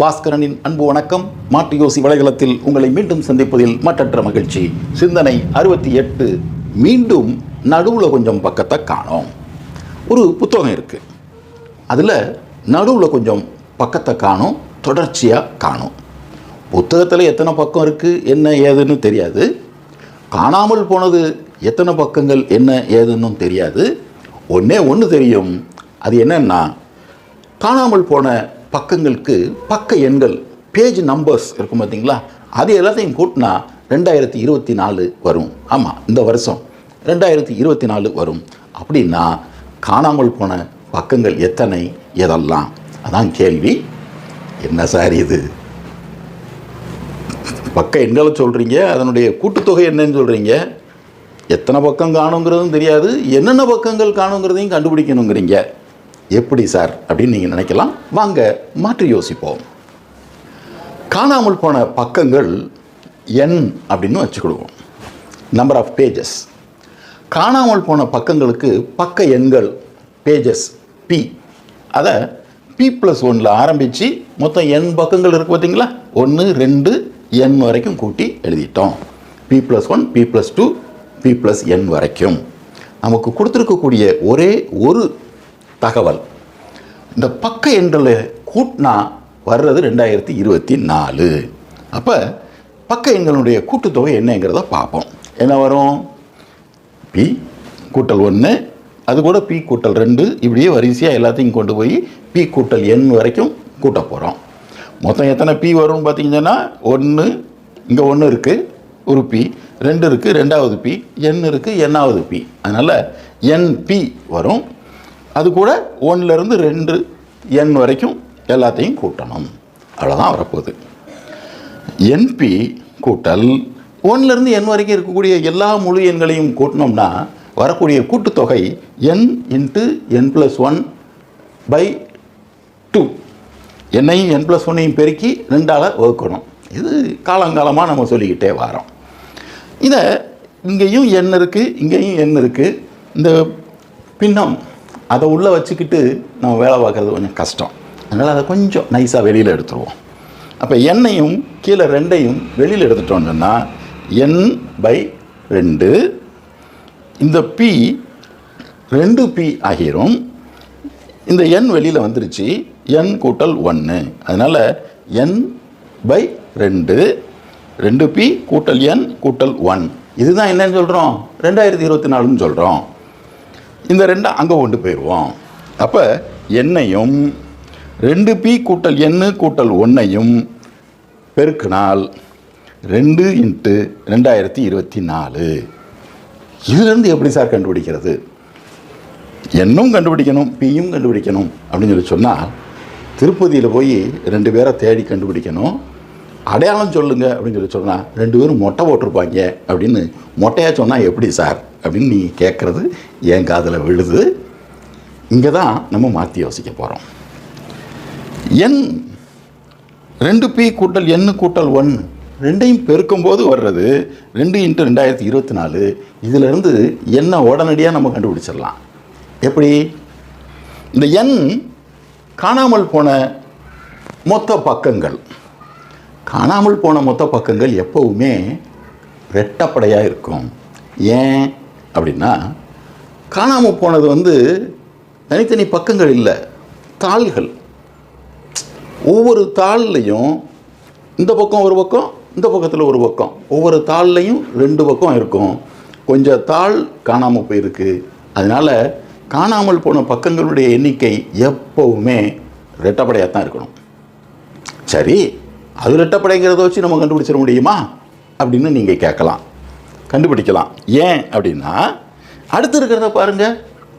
பாஸ்கரனின் அன்பு வணக்கம். மாட்டு யோசி வலைதளத்தில் உங்களை மீண்டும் சந்திப்பதில் மற்றற்ற மகிழ்ச்சி. சிந்தனை அறுபத்தி எட்டு. மீண்டும் நடுவில் கொஞ்சம் பக்கத்தை காணோம். ஒரு புத்தகம் இருக்குது அதில் நடுவில் கொஞ்சம் பக்கத்தை காணும் தொடர்ச்சியாக காணும். புத்தகத்தில் எத்தனை பக்கம் இருக்குது என்ன ஏதுன்னு தெரியாது. காணாமல் போனது எத்தனை பக்கங்கள் என்ன ஏதுன்னு தெரியாது. ஒன்றே ஒன்று தெரியும். அது என்னன்னா காணாமல் போன பக்கங்களுக்கு பக்க எண்கள் பேஜ் நம்பர்ஸ் இருக்கும் பார்த்தீங்களா? அது எல்லாத்தையும் கூட்டினா ரெண்டாயிரத்தி இருபத்தி நாலு வரும். ஆமாம் இந்த வருஷம் ரெண்டாயிரத்தி இருபத்தி நாலு வரும். அப்படின்னா காணாமல் போன பக்கங்கள் எத்தனை? எதெல்லாம்? அதான் கேள்வி. என்ன சார் இது? பக்க எண்களை சொல்கிறீங்க அதனுடைய கூட்டுத்தொகை என்னன்னு சொல்கிறீங்க எத்தனை பக்கம் காணுங்கிறதும் தெரியாது என்னென்ன பக்கங்கள் காணுங்கிறதையும் கண்டுபிடிக்கணுங்கிறீங்க. எப்படி சார் அப்படின்னு நீங்கள் நினைக்கலாம். வாங்க மாற்றி யோசிப்போம். காணாமல் போன பக்கங்கள் எண் அப்படின்னு வச்சுக்கிடுவோம். நம்பர் ஆஃப் பேஜஸ் காணாமல் போன பக்கங்களுக்கு பக்க எண்கள் பேஜஸ் பி அதை பி ப்ளஸ் ஒனில் ஆரம்பித்து மொத்தம் எண் பக்கங்கள் இருக்குது பார்த்தீங்களா ஒன்று ரெண்டு எண் வரைக்கும் கூட்டி எழுதிட்டோம். P plus one P plus two P plus N வரைக்கும். நமக்கு கொடுத்துருக்கக்கூடிய ஒரே ஒரு தகவல். இந்த பக்க எண்களை கூட்டினா வர்றது ரெண்டாயிரத்தி இருபத்தி நாலு. அப்போ பக்க எண்களுடைய கூட்டுத்தொகை என்னங்கிறத பார்ப்போம். என்ன வரும்? பி கூட்டல் ஒன்று அது கூட பி கூட்டல் ரெண்டு இப்படியே வரிசையாக எல்லாத்தையும் கொண்டு போய் பி கூட்டல் எண் வரைக்கும் கூட்ட போகிறோம் மொத்தம் எத்தனை பி வரும்னு பார்த்தீங்கன்னா ஒன்று இங்கே ஒன்று இருக்குது ஒரு பி ரெண்டு இருக்குது ரெண்டாவது பி எண் இருக்குது எண்ணாவது பி அதனால் என் பி வரும். அது கூட ஒன்றுலேருந்து ரெண்டு எண் வரைக்கும் எல்லாத்தையும் கூட்டணும். அவ்வளோதான் வரப்போகுது. என்பி கூட்டல் ஒன்றுலேருந்து எண் வரைக்கும் இருக்கக்கூடிய எல்லா முழு எண்களையும் கூட்டினோம்னா வரக்கூடிய கூட்டுத்தொகை N into N plus one by two என்னையும் என் ப்ளஸ் ஒன்னையும் பெருக்கி ரெண்டால் வகுக்கணும். இது காலங்காலமாக நம்ம சொல்லிக்கிட்டே வரோம். இதை இங்கேயும் எண் இருக்குது இங்கேயும் எண் இருக்குது இந்த பின்னம் அதை உள்ளே வச்சுக்கிட்டு நம்ம வேலை பார்க்குறது கொஞ்சம் கஷ்டம். அதனால் அதை கொஞ்சம் நைஸாக வெளியில் எடுத்துருவோம். அப்போ எண்ணையும் கீழே ரெண்டையும் வெளியில் எடுத்துட்டோம்னு சொன்னால் என் பை ரெண்டு இந்த பி ரெண்டு பி ஆகிரும். இந்த எண் வெளியில் வந்துருச்சு என் கூட்டல் ஒன்று அதனால் என் பை ரெண்டு ரெண்டு பி கூட்டல் என் கூட்டல் ஒன். இதுதான் என்னன்னு சொல்கிறோம் ரெண்டாயிரத்தி இருபத்தி நாலுன்னு சொல்கிறோம் இந்த ரெண்டை அங்கே கொண்டு போயிடுவோம் அப்போ எண்ணையும் ரெண்டு பி கூட்டல் எண்ணு கூட்டல் ஒன்றையும் பெருக்கினால் ரெண்டு இன்ட்டு ரெண்டாயிரத்தி இருபத்தி நாலு. இதுலேருந்து எப்படி சார் கண்டுபிடிக்கிறது? என்னும் கண்டுபிடிக்கணும் பியும் கண்டுபிடிக்கணும் அப்படின்னு சொல்லி சொன்னால் திருப்பதியில் போய் ரெண்டு பேரை தேடி கண்டுபிடிக்கணும். அடையாளம் சொல்லுங்கள் அப்படின்னு சொல்லி சொன்னால் ரெண்டு பேரும் மொட்டை போட்டிருப்பாங்க அப்படின்னு மொட்டையாக சொன்னால் எப்படி சார்? அப்படின்னு நீ கேட்குறது என் காதில் விழுது. இங்கே தான் நம்ம மாற்றி யோசிக்க போகிறோம் என் ரெண்டு பி கூட்டல் எண்ணு கூட்டல் ஒன் ரெண்டையும் பெருக்கும்போது வர்றது ரெண்டு இன்ட்டு ரெண்டாயிரத்தி இருபத்தி நாலு. இதிலிருந்து என்ன உடனடியாக நம்ம கண்டுபிடிச்சிடலாம். எப்படி? இந்த எண் காணாமல் போன மொத்த பக்கங்கள். காணாமல் போன மொத்த பக்கங்கள் எப்போவுமே ரெட்டப்படையாக இருக்கும். ஏன்? அப்படின்னா காணாமல் போனது வந்து தனித்தனி பக்கங்கள் இல்லை தாள்கள். ஒவ்வொரு தாள்லையும் இந்த பக்கம் ஒரு பக்கம் இந்த பக்கத்தில் ஒரு பக்கம். ஒவ்வொரு தாள்லையும் ரெண்டு பக்கம் இருக்கும். கொஞ்சம் தாள் காணாமல் போயிருக்கு. அதனால் காணாமல் போன பக்கங்களுடைய எண்ணிக்கை எப்போவுமே ரெட்டப்படையாக தான் இருக்கணும். சரி அது ரெட்டப்படைங்கிறத வச்சு நம்ம கண்டுபிடிச்சிட முடியுமா? அப்படின்னு நீங்கள் கேட்கலாம். கண்டுபிடிக்கலாம். ஏன் அப்படின்னா அடுத்து இருக்கிறத பாருங்கள்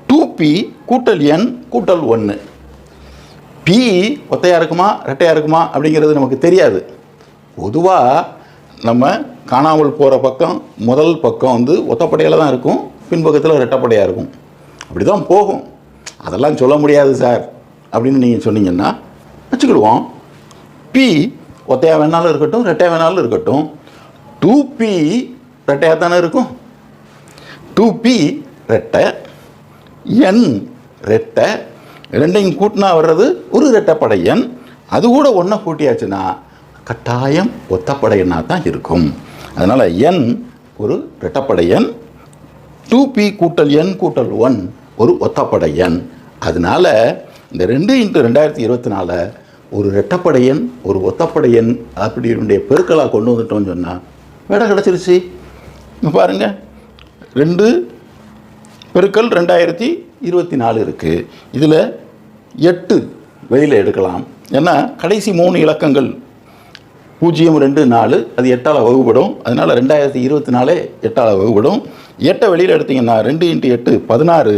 டூ பி கூட்டல் என் கூட்டல் ஒன்று பி ஒத்தையாக இருக்குமா ரெட்டையாக இருக்குமா அப்படிங்கிறது நமக்கு தெரியாது. பொதுவாக நம்ம காணாமல் போகிற பக்கம் முதல் பக்கம் வந்து ஒத்தப்படையில் தான் இருக்கும் பின்பக்கத்தில் ரெட்டப்படையாக இருக்கும். அப்படி தான் போகும். அதெல்லாம் சொல்ல முடியாது சார் அப்படின்னு நீங்கள் சொன்னீங்கன்னா வச்சுக்கிடுவோம். பி ஒத்தையாக வேணாலும் இருக்கட்டும் ரெட்டையாக வேணாலும் இருக்கட்டும். டூ பி ரெட்டையாக தானே இருக்கும்? டூ பி ரெட்டை என் ரெட்டை ரெண்டையும் கூட்டினா வர்றது ஒரு ரெட்டைப்படை எண். அது கூட ஒன்றை கூட்டியாச்சுன்னா கட்டாயம் ஒத்தப்படை எண்ணாக தான் இருக்கும். அதனால் என் ஒரு ரெட்டப்படை எண் டூ பி கூட்டல் என் கூட்டல் ஒன் ஒரு ஒத்தப்படை எண். அதனால இந்த ரெண்டு இன்ட்டு ரெண்டாயிரத்தி இருபத்தி நாலு ஒரு ரெட்டப்படை எண் ஒரு ஒத்தப்படை எண் அப்படினுடைய பெருக்கலாக கொண்டு வந்துட்டோம்னு சொன்னால் வேடம் கிடச்சிருச்சு. இங்க பாருங்க. ரெண்டு பெருக்கல் ரெண்டாயிரத்தி இருபத்தி நாலு இருக்குது இதில் எட்டு வெளியில் எடுக்கலாம். ஏன்னா கடைசி மூணு இலக்கங்கள் பூஜ்ஜியம் ரெண்டு நாலு அது எட்டால் வகுப்படும் அதனால் ரெண்டாயிரத்தி இருபத்தி நாலே எட்டால் வகுப்படும் எட்டை வெளியில் எடுத்தீங்கன்னா ரெண்டு இன்ட்டு எட்டு பதினாறு.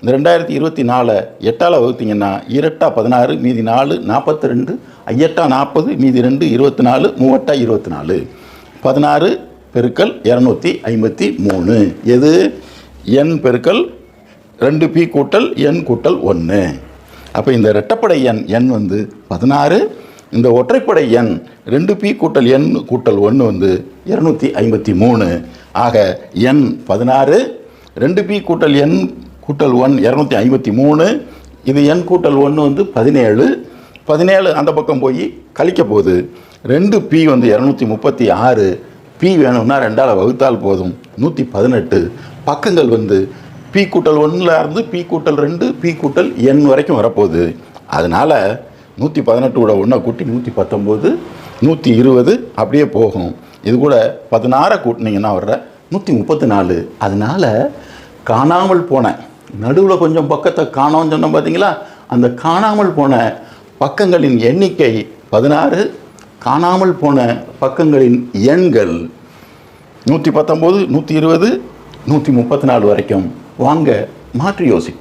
இந்த ரெண்டாயிரத்தி இருபத்தி நாலை எட்டால் வகுத்தீங்கன்னா இரட்டா பதினாறு மீதி நாலு நாற்பத்தி ரெண்டு ஐயட்டா நாற்பது மீதி ரெண்டு இருபத்தி நாலு மூவட்டா இருபத்தி நாலு. பதினாறு பெருக்கல் இரநூத்தி ஐம்பத்தி மூணு. எது? என் பெருக்கல் ரெண்டு பி கூட்டல் என் கூட்டல் ஒன்று அப்போ இந்த இரட்டப்படை எண் எண் வந்து பதினாறு. இந்த ஒற்றைப்படை எண் ரெண்டு பி கூட்டல் எண் கூட்டல் ஒன்று வந்து இரநூத்தி ஐம்பத்தி மூணு. ஆக எண் பதினாறு ரெண்டு பி கூட்டல் எண் கூட்டல் ஒன் இரநூத்தி ஐம்பத்தி மூணு. இது எண் கூட்டல் ஒன்று வந்து பதினேழு. பதினேழு அந்த பக்கம் போய் கழிக்க போகுது. ரெண்டு பி வந்து இரநூத்தி முப்பத்தி ஆறு. பி வேணும்னா ரெண்டால் வகுத்தால் போதும். நூற்றி பதினெட்டு. பக்கங்கள் வந்து பி கூட்டல் ஒன்றில் இருந்து பி கூட்டல் ரெண்டு பி கூட்டல் என் வரைக்கும் வரப்போகுது. அதனால் நூற்றி பதினெட்டு கூட ஒன்றை கூட்டி நூற்றி பத்தொம்போது நூற்றி இருபது அப்படியே போகும். இது கூட பதினாறை கூட்டினீங்கன்னா வர்ற நூற்றி முப்பத்தி நாலு. அதனால் காணாமல் போன நடுவில் கொஞ்சம் பக்கத்தை காணோம்னு சொன்னோம் பார்த்தீங்களா அந்த காணாமல் போன பக்கங்களின் எண்ணிக்கை பதினாறு காணாமல் போன பக்கங்களின் எண்கள் நூற்றி பத்தொம்போது நூற்றி இருபது நூற்றி முப்பத்தி நாலு வரைக்கும். வாங்க மாற்றி யோசிப்போம்.